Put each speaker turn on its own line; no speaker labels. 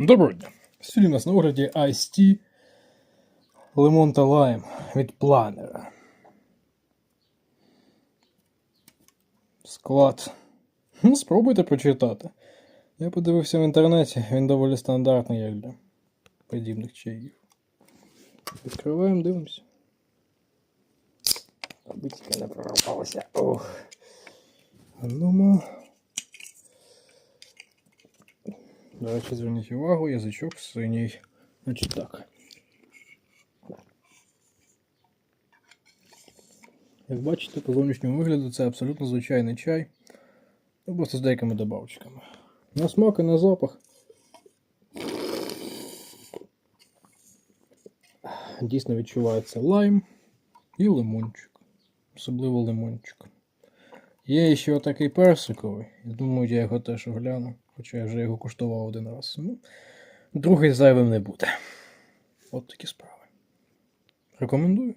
Доброго дня. Сьогодні у нас на огляді Ice Tea та лайм від планера. Склад. Ну, спробуйте почитати. Я подивився в інтернеті, він доволі стандартний, як для подібних чаїв. Відкриваємо, дивимося. Аби тільки не прорвалося. Ох. Ну, До речі, зверніть увагу, язичок синій. Значить так. Як бачите, по зовнішньому вигляду це абсолютно звичайний чай. Ну, просто з деякими добавочками. На смак і на запах. Дійсно відчувається лайм і лимончик. Особливо лимончик. Є ще отакий персиковий. Думаю, я його теж огляну. Хоча я вже його куштував один раз. Ну, другий зайвим не буде. От такі справи. Рекомендую.